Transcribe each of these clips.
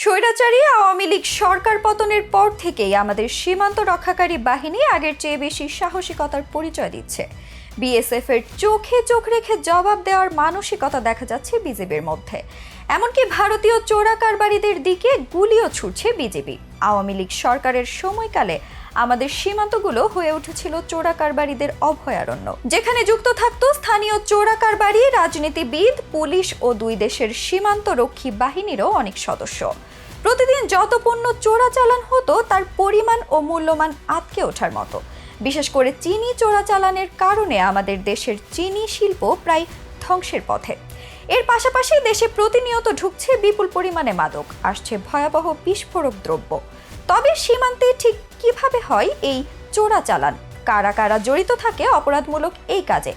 স্বৈরাচারী আওয়ামী লীগ সরকার পতনের পর থেকেই আমাদের সীমান্ত রক্ষাকারী বাহিনী আগের চেয়ে বেশি সাহসিকতার পরিচয় দিচ্ছে। বিএসএফ এর চোখে চোখ রেখে জবাব দেওয়ার মানসিকতা দেখা যাচ্ছে বিজেপির মধ্যে। এমনকি ভারতীয় চোরা কারবারিদের দিকে গুলিও ছুটছে বিজেপি। আওয়ামী লীগ সরকারের সময়কালে আমাদের সীমান্তগুলো হয়ে উঠেছিল চোরা কারবারিদের অভয়ারণ্য। যেখানে যুক্ত থাকতো স্থানীয় চোরা কারবারি, রাজনীতিবিদ, পুলিশ ও দুই দেশের সীমান্ত রক্ষী বাহিনীরও অনেক সদস্য। প্রতিদিন যত পণ্য চোরাচালান হতো, তার পরিমাণ ও মূল্যমান আটকে ওঠার মতো। বিশেষ করে চিনি চোরাচালানের কারণে আমাদের দেশের চিনি শিল্প প্রায় ধ্বংসের পথে। এর পাশাপাশি দেশে প্রতিনিয়ত ঢুকছে বিপুল পরিমাণে মাদক, আসছে ভয়াবহ বিস্ফোরক দ্রব্য। তবে সীমান্তে ঠিক কীভাবে হয় এই চোরাচালান? কারা কারা জড়িত থাকে অপরাধমূলক এই কাজে?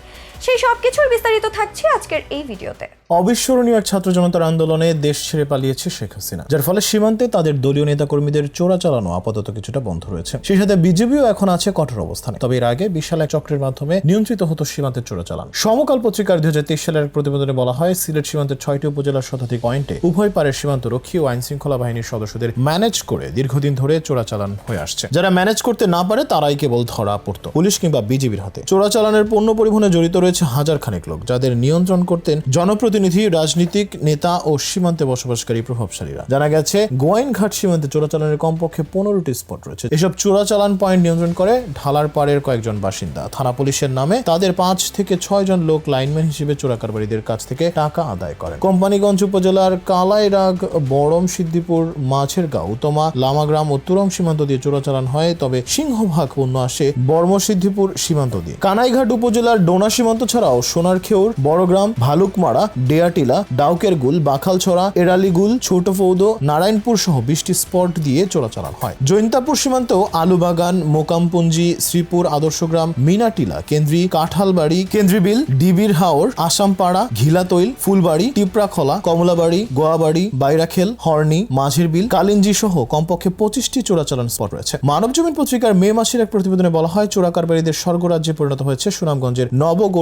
সেই সব কিছুর বিস্তারিত থাকছে আজকের এই ভিডিওতে। অবিস্মরণীয় এক ছাত্র জনতার আন্দোলনে দেশ ছেড়ে পালিয়েছে শেখ হাসিনা। যার ফলে সীমান্তে তাদের দলীয় নেতাকর্মীদের চোরা চালানো আপাতত কিছুটা বন্ধ রয়েছে। সেই সাথে বিজেপিও এখন আছে কঠোর অবস্থানে। তবে এর আগে বিশাল এক চক্রের মাধ্যমে নিয়ন্ত্রিত হতো সীমান্তের চোরাচালান সমকাল পত্রিকার দুই হাজার তেইশ সালের প্রতিবেদনে বলা হয়, সিলেট সীমান্তের ছয়টি উপজেলার শতাধিক পয়েন্টে উভয় পারের সীমান্ত রক্ষী ও আইন শৃঙ্খলা বাহিনীর সদস্যদের ম্যানেজ করে দীর্ঘদিন ধরে চোরাচালান হয়ে আসছে। যারা ম্যানেজ করতে না পারে, তারাই কেবল ধরা পড়তো পুলিশ কিংবা বিজেপির হাতে। চোরাচালানের পণ্য পরিবহনে জড়িত রয়েছে হাজার খানেক লোক, যাদের নিয়ন্ত্রণ করতেন জনপ্রতিনিধি, রাজনীতিক নেতা ও সীমান্তে বসবাসকারী প্রভাবশালীরা। জানা গেছে গোয়াইনঘাট সীমান্তে চোরাচালানের কমপক্ষে পনেরোটি স্পট রয়েছে। এসব চোরাচালান পয়েন্ট নিয়ন্ত্রণ করে ঢালার পাড়ের কয়েকজন বাসিন্দা। থানা পুলিশের নামে তাদের পাঁচ থেকে ছয় জন লোক লাইনম্যান হিসেবে চোরাকারবারীদের কাছ থেকে টাকা আদায় করেন। কোম্পানিগঞ্জ উপজেলার কালাইরাগ, বড়ম সিদ্দিপুর মাছের গাঁও উতমা লামাগ্রাম ও তুরং সীমান্ত দিয়ে চোরাচালান হয়, তবে সিংহভাগ পণ্য আসে বর্মসিদ্ধিপুর সীমান্ত দিয়ে। কানাইঘাট উপজেলার ডোনা সীমান্ত ছাড়াও সোনারখেউর বড়গ্রাম, ভালুকমারা, ডেয়াটিলা, ডাউকের গুল, বাখালছড়া এরালিগুল ছোট ফৌদ নারায়ণপুর সহ বিশটি স্পট দিয়ে চোরাচালান হয়। জৈন্তাপুর সীমান্তেও আলুবাগান, মোকামপুঞ্জি, শ্রীপুর আদর্শগ্রাম, মিনাটিলা, কেন্দ্রি কাঁঠালবাড়ি, কেন্দ্রিবিল, ডিবির হাওর, আসামপাড়া, ঘিলাতৈল, ফুলবাড়ি, টিপরাখলা, কমলাবাড়ি, গোয়াবাড়ি, বাইরাখেল, হর্নি মাঝের বিল কালিঞ্জি সহ কমপক্ষে পঁচিশটি চোরাচালান স্পট রয়েছে। মানব জমিন পত্রিকার মে মাসের এক প্রতিবেদনে বলা হয়, চোরাকারবারীদের স্বর্গরাজ্যে পরিণত হয়েছে সুনামগঞ্জের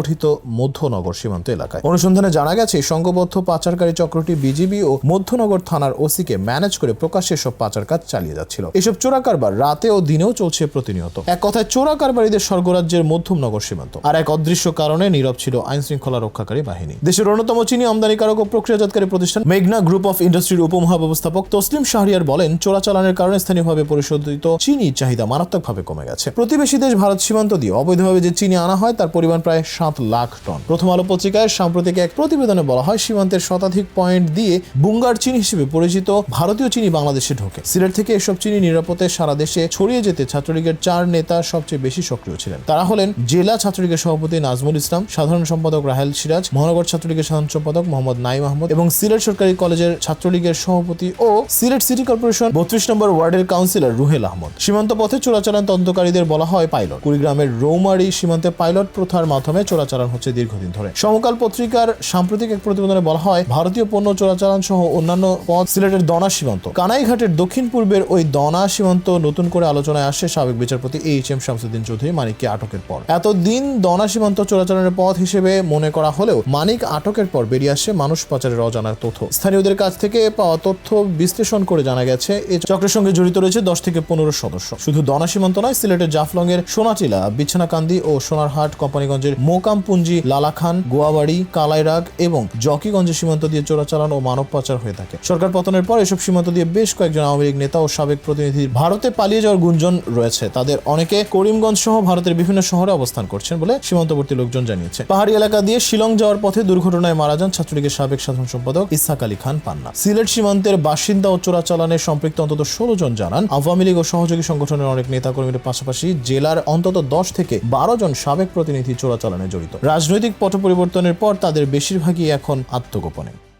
নবগঠিত মধ্যনগর সীমান্ত এলাকায়। অনুসন্ধানে জানা গেছে সংঘবদ্ধ পাচারকারী চক্রটি বিজিবি ও মধ্যনগর থানার ওসিকে ম্যানেজ করে প্রকাশ্যে সব পাচার কাজ চালিয়ে যাচ্ছিল। এসব চোরা কারবার রাতে ও দিনেও চলছে প্রতিনিয়ত। এক কথায়, চোরা কারবারীদের স্বর্গরাজ্যের মধ্যমনগর সীমান্ত। আর এক অদৃশ্য কারণে নীরব ছিল আইন শৃঙ্খলা রক্ষাকারী বাহিনী। দেশের অন্যতম চিনি আমদানিকারক ও প্রক্রিয়াজাতকারী প্রতিষ্ঠান মেঘনা গ্রুপ অফ ইন্ডাস্ট্রির উপমহাব্যবস্থাপক তসলিম শাহরিয়ার বলেন, চোরাচালানের কারণে স্থানীয়ভাবে পরিশোধিত চিনির চাহিদা মারাত্মকভাবে কমে গেছে। প্রতিবেশী দেশ ভারত সীমান্ত দিয়ে অবৈধভাবে যে চিনি আনা হয়, তার পরিমাণ প্রায় সাত লাখ টন। প্রথম আলো পত্রিকায় সাম্প্রতিক এক প্রতিবেদনে বলা হয়, সীমান্তের শতাধিক পয়েন্ট দিয়ে বুঙ্গার চিনি হিসেবে পরিচিত ভারতীয় চিনি বাংলাদেশে ঢোকে। সিলেট থেকে এসব চিনি নিরাপদে সারা দেশে ছড়িয়ে যেতে ছাত্রলীগের চার নেতা সবচেয়ে বেশি সক্রিয় ছিলেন। তারা হলেন জেলা ছাত্রলীগের সভাপতি নাজমুল ইসলাম, সাধারণ সম্পাদক রাহেল সিরাজ, মহানগর ছাত্রলীগের সাধারণ সম্পাদক মোহাম্মদ নাইম আহমদ এবং সিলেট সরকারি কলেজের ছাত্রলীগের সভাপতি ও সিলেট সিটি কর্পোরেশন বত্রিশ নম্বর ওয়ার্ডের কাউন্সিলর রুহেল আহমদ। সীমান্ত পথে চোরাচালান তদন্তকারীদের বলা হয়, পাইলট। কুড়িগ্রামের রৌমারি সীমান্তে পাইলট প্রথার মাধ্যমে চোরাচালান হচ্ছে দীর্ঘদিন ধরে। সমকাল পত্রিকার সাম্প্রতিক এক প্রতিবেদনে বলা হয়, ভারতীয় পণ্য চোরাচালান সহ অন্যান্য পথ সিলেটের দনা সীমান্ত। কানাইঘাটের দক্ষিণ পূর্বের ওই দনা সীমান্ত নতুন করে আলোচনায় আসে সাবেক বিচারপতি এইচ এম শামসুদ্দিন চৌধুরী মানিককে আটকের পর। এতদিন দনা সীমান্ত চোরাচালানের পথ হিসেবে মনে করা হলেও মানিক আটকের পর বেরিয়ে আসে মানুষ পাচারের অজানার তথ্য। স্থানীয়দের কাছ থেকে পাওয়া তথ্য বিশ্লেষণ করে জানা গেছে এই চক্রের সঙ্গে জড়িত রয়েছে দশ থেকে পনেরো সদস্য। শুধু দনা সীমান্ত নয়, সিলেটের জাফলং এর সোনাটিলা বিছানাকান্দি ও সোনারহাট কোম্পানিগঞ্জের মোকামপুঞ্জি লালাখান, গোয়াবাড়ি, কালাইরাগ এবং জকিগঞ্জের সীমান্ত দিয়ে চোরাচালান ও মানব পাচার হয়ে থাকে। সরকার পতনের পর এসব সীমান্ত দিয়ে বেশ কয়েকজন আওয়ামী লীগ নেতা ও সাবেক প্রতিনিধি ভারতে পালিয়ে যাওয়ার গুঞ্জন রয়েছে। তাদের অনেকে করিমগঞ্জ সহ ভারতের বিভিন্ন শহরে অবস্থান করছেন বলে সীমান্তবর্তী লোকজন জানিয়েছে। পাহাড়ি এলাকা দিয়ে শিলং যাওয়ার পথে দুর্ঘটনায় মারা যান ছাত্রলীগের সাবেক সাধারণ সম্পাদক ইসাক আলী খান পান্না। সিলেট সীমান্তের বাসিন্দা ও চোরাচালানে সম্পৃক্ত অন্তত ষোলো জন জানান, আওয়ামী লীগ ও সহযোগী সংগঠনের অনেক নেতাকর্মীদের পাশাপাশি জেলার অন্তত দশ থেকে বারো জন সাবেক প্রতিনিধি চোরাচালানে জড়িত। রাজনৈতিক পট পরিবর্তনের পর তাদের বেশিরভাগই এখন আত্মগোপনে।